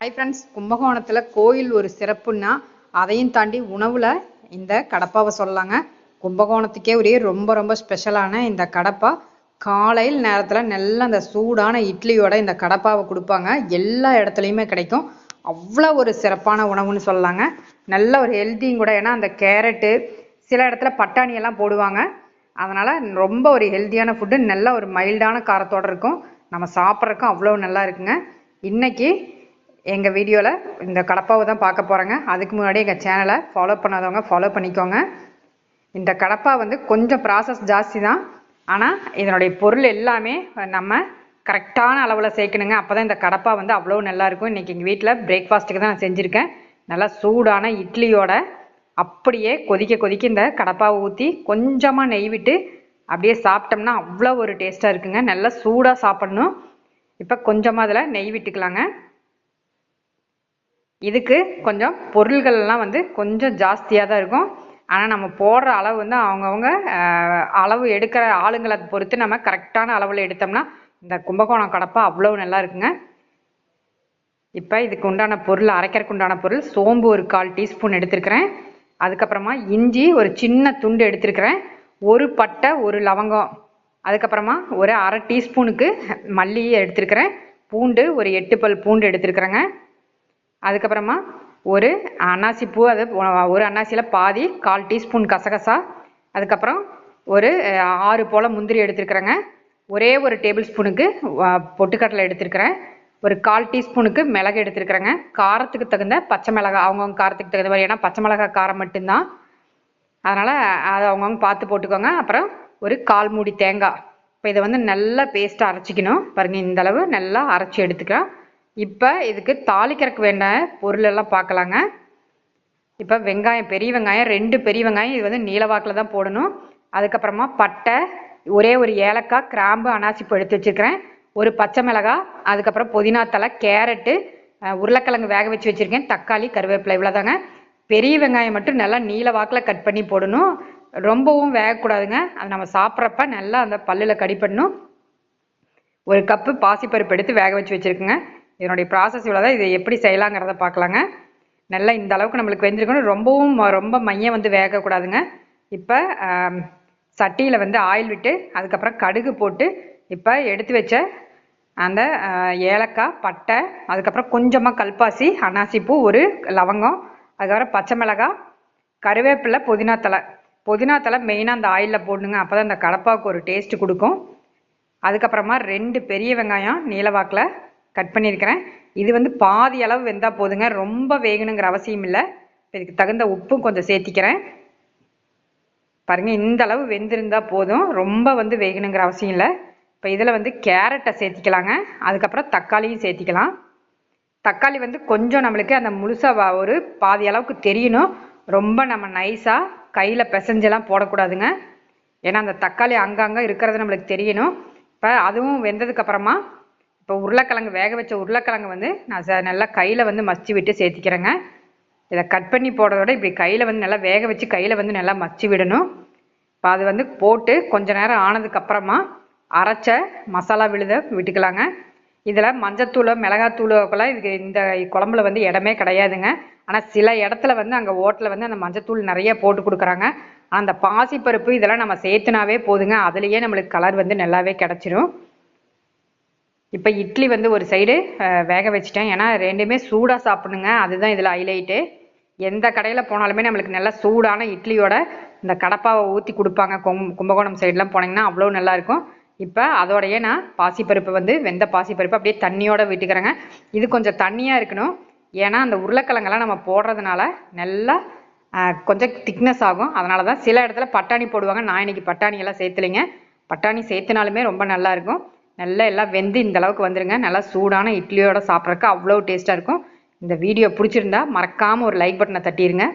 Hi friends கும்பகோணத்தில் கோயில் ஒரு சிறப்புன்னா அதையும் தாண்டி உணவில் இந்த கடப்பாவை சொல்லலாங்க. கும்பகோணத்துக்கே ஒரே ரொம்ப ரொம்ப ஸ்பெஷலான இந்த கடப்பா. காலையில் நேரத்தில் நல்ல அந்த சூடான இட்லியோட இந்த கடப்பாவை கொடுப்பாங்க. எல்லா இடத்துலையுமே கிடைக்கும். அவ்வளோ ஒரு சிறப்பான உணவுன்னு சொல்லலாங்க. நல்ல ஒரு ஹெல்த்தியும் கூட. ஏன்னா அந்த கேரட்டு சில இடத்துல பட்டாணி எல்லாம் போடுவாங்க. அதனால் ரொம்ப ஒரு ஹெல்த்தியான ஃபுட்டு நல்ல ஒரு மைல்டான காரத்தோடு இருக்கும். நம்ம சாப்பிட்றதுக்கும் அவ்வளோ நல்லா இருக்குங்க. இன்னைக்கு எங்கள் வீடியோவில் இந்த கடப்பாவை தான் பார்க்க போகிறேங்க அதுக்கு முன்னாடி எங்கள் சேனலை ஃபாலோ பண்ணாதவங்க ஃபாலோ பண்ணிக்கோங்க. இந்த கடப்பா வந்து கொஞ்சம் ப்ராசஸ் ஜாஸ்தி தான் ஆனால் இதனுடைய பொருள் எல்லாமே நம்ம கரெக்டான அளவில் சேர்க்கணுங்க. அப்போ தான் இந்த கடப்பா வந்து அவ்வளோ நல்லாயிருக்கும் இன்றைக்கி எங்கள் வீட்டில் பிரேக்ஃபாஸ்ட்டுக்கு தான் நான் செஞ்சுருக்கேன். நல்லா சூடான இட்லியோட அப்படியே கொதிக்க கொதிக்க இந்த கடப்பாவை ஊற்றி கொஞ்சமாக நெய் விட்டு அப்படியே சாப்பிட்டோம்னா அவ்வளோ ஒரு டேஸ்ட்டாக இருக்குங்க. நல்லா சூடாக சாப்பிட்ணும். இப்போ கொஞ்சமாக அதில் நெய் விட்டுக்கலாங்க. இதுக்கு கொஞ்சம் பொருள்கள்லாம் வந்து கொஞ்சம் ஜாஸ்தியாக தான் இருக்கும். ஆனால் நம்ம போடுற அளவு வந்து அவங்கவுங்க அளவு எடுக்கிற ஆளுங்களை பொறுத்து நம்ம கரெக்டான அளவில் எடுத்தோம்னா இந்த கும்பகோணம் கடப்பா அவ்வளோ நல்லா இருக்குங்க. இப்போ இதுக்கு உண்டான பொருள் அரைக்கிறதுக்கு உண்டான பொருள் சோம்பு ஒரு கால் டீஸ்பூன் எடுத்துருக்கிறேன். அதுக்கப்புறமா இஞ்சி ஒரு சின்ன துண்டு எடுத்துருக்கிறேன். ஒரு பட்டை ஒரு லவங்கம். அதுக்கப்புறமா ஒரு அரை டீஸ்பூனுக்கு மல்லியை எடுத்துருக்கிறேன். பூண்டு ஒரு எட்டு பல் பூண்டு எடுத்துருக்குறேங்க. அதுக்கப்புறமா ஒரு அன்னாசி பூ அது ஒரு அன்னாசியில் பாதி கால் டீஸ்பூன் கசகசா அதுக்கப்புறம் ஒரு ஆறு போல் முந்திரி எடுத்துருக்குறேங்க. ஒரே ஒரு டேபிள் ஸ்பூனுக்கு பொட்டுக்கடலை எடுத்துருக்கிறேன். ஒரு கால் டீஸ்பூனுக்கு மிளகு எடுத்துருக்குறேங்க. காரத்துக்கு தகுந்த பச்சை மிளகா அவங்கவுங்க காரத்துக்கு தகுந்த மாதிரி ஏன்னா பச்சை மிளகா காரம் மட்டும்தான். அதனால் அதை அவங்கவுங்க பார்த்து போட்டுக்கோங்க. அப்புறம் ஒரு கால் மூடி தேங்காய். இப்போ இதை வந்து நல்லா பேஸ்ட்டாக அரைச்சிக்கணும். பாருங்கள் இந்தளவு நல்லா அரைச்சி எடுத்துக்கிறேன் இப்போ இதுக்கு தாளிக்கிறதுக்கு வேண்ட பொருளெல்லாம் பார்க்கலாங்க இப்போ வெங்காயம் பெரிய வெங்காயம் ரெண்டு பெரிய வெங்காயம் இது வந்து நீலவாக்கில் தான் போடணும். அதுக்கப்புறமா பட்டை ஒரே ஒரு ஏலக்காய் கிராம்பு அனாசிப்பு எடுத்து வச்சுருக்கிறேன். ஒரு பச்சை மிளகாய் அதுக்கப்புறம் புதினா தலை கேரட்டு உருளைக்கிழங்கு வேக வச்சு வச்சுருக்கேன். தக்காளி கருவேப்பிலை இவ்வளோதாங்க பெரிய வெங்காயம் மட்டும் நல்லா நீல வாக்கில் கட் பண்ணி போடணும். ரொம்பவும் வேகக்கூடாதுங்க. அது நம்ம சாப்பிட்றப்ப நல்லா அந்த பல்லில் கடி ஒரு கப்பு பாசிப்பருப்பு எடுத்து வேக வச்சு வச்சுருக்குங்க. இதனுடைய ப்ராசஸ் இவ்வளோதான் இது இதை எப்படி செய்யலாங்கிறத பார்க்கலாங்க. நல்லா இந்த அளவுக்கு நம்மளுக்கு வெந்திருக்கணும். ரொம்பவும் ரொம்ப மையம் வந்து வேகக்கூடாதுங்க. இப்போ சட்டியில் வந்து ஆயில் விட்டு அதுக்கப்புறம் கடுகு போட்டு இப்போ எடுத்து வச்ச அந்த ஏலக்காய் பட்டை அதுக்கப்புறம் கொஞ்சமாக கல்பாசி அனாசிப்பூ ஒரு லவங்கம் அதுக்கப்புறம் பச்சை மிளகாய் கருவேப்பிலை புதினா தலை புதினா தலை மெயினாக அந்த ஆயிலில் போடணுங்க. அப்போ தான் அந்த கடப்பாவுக்கு ஒரு டேஸ்ட்டு கொடுக்கும். அதுக்கப்புறமா ரெண்டு பெரிய வெங்காயம் நீலவாக்கில் கட் பண்ணியிருக்கிறேன். இது வந்து பாதி அளவு வெந்தால் போதுங்க. ரொம்ப வேகணுங்கிற அவசியம் இல்லை. இதுக்கு தகுந்த உப்பும் கொஞ்சம் சேர்த்திக்கிறேன். பாருங்கள் இந்த அளவு வெந்திருந்தால் போதும். ரொம்ப வந்து வேகணுங்கிற அவசியம் இல்லை. இப்போ இதில் வந்து கேரட்டை சேர்த்திக்கலாங்க. அதுக்கப்புறம் தக்காளியும் சேர்த்திக்கலாம். தக்காளி வந்து கொஞ்சம் நம்மளுக்கு அந்த முழுசாக ஒரு பாதி அளவுக்கு தெரியணும். ரொம்ப நம்ம நைஸாக கையில் பிசைஞ்செல்லாம் போடக்கூடாதுங்க. ஏன்னா அந்த தக்காளி அங்கங்கே இருக்கிறது நம்மளுக்கு தெரியணும். இப்போ அதுவும் வெந்ததுக்கப்புறமா இப்போ உருளைக்கிழங்கு வேக வச்ச உருளைக்கிழங்கு வந்து நான் ச நல்லா கையில் வந்து மசிச்சு விட்டு சேர்த்திக்கிறேங்க. இதை கட் பண்ணி போடுறதோட இப்படி கையில் வந்து நல்லா வேக வச்சு கையில் வந்து நல்லா மசிச்சு விடணும். இப்போ அது வந்து போட்டு கொஞ்ச நேரம் ஆனதுக்கப்புறமா அரைச்ச மசாலா விழுத விட்டுக்கலாங்க. இதில் மஞ்சத்தூளோ மிளகாத்தூளுக்கெல்லாம் இதுக்கு இந்த குழம்புல வந்து இடமே கிடையாதுங்க. ஆனால் சில இடத்துல வந்து அங்கே ஓட்டில் வந்து அந்த மஞ்சத்தூள் நிறைய போட்டு கொடுக்குறாங்க. அந்த பாசிப்பருப்பு இதெல்லாம் நம்ம சேர்த்துனாவே போதுங்க. அதுலேயே நம்மளுக்கு கலர் வந்து நல்லாவே கிடச்சிரும். இப்போ இட்லி வந்து ஒரு சைடு வேக வச்சுட்டேன். ஏன்னா ரெண்டுமே சூடாக சாப்பிடுங்க அதுதான் இதில் ஹைலைட்டு எந்த கடையில் போனாலுமே நம்மளுக்கு நல்லா சூடான இட்லியோட இந்த கடப்பாவை ஊற்றி கொடுப்பாங்க. கும் கும்பகோணம் சைட்லாம் போனீங்கன்னா அவ்வளோ நல்லாயிருக்கும் இப்போ அதோடையே நான் பாசிப்பருப்பு வந்து வெந்த பாசிப்பருப்பு அப்படியே தண்ணியோட விட்டுக்கிறேங்க. இது கொஞ்சம் தண்ணியாக இருக்கணும். ஏன்னா அந்த உருளைக்கிழங்கெல்லாம் நம்ம போடுறதுனால நல்லா கொஞ்சம் திக்னஸ் ஆகும். அதனால தான் சில இடத்துல பட்டாணி போடுவாங்க. நான் இன்னைக்கு பட்டாணியெல்லாம் சேர்த்துலைங்க. பட்டாணி சேர்த்துனாலுமே ரொம்ப நல்லாயிருக்கும் நல்லா எல்லாம் வெந்து இந்த அளவுக்கு வந்துருங்க. நல்லா சூடான இட்லியோட சாப்பிட்றதுக்கு அவ்வளோ டேஸ்ட்டாக இருக்கும். இந்த வீடியோ பிடிச்சிருந்தா மறக்காமல் ஒரு லைக் பட்டனை தட்டிடுங்க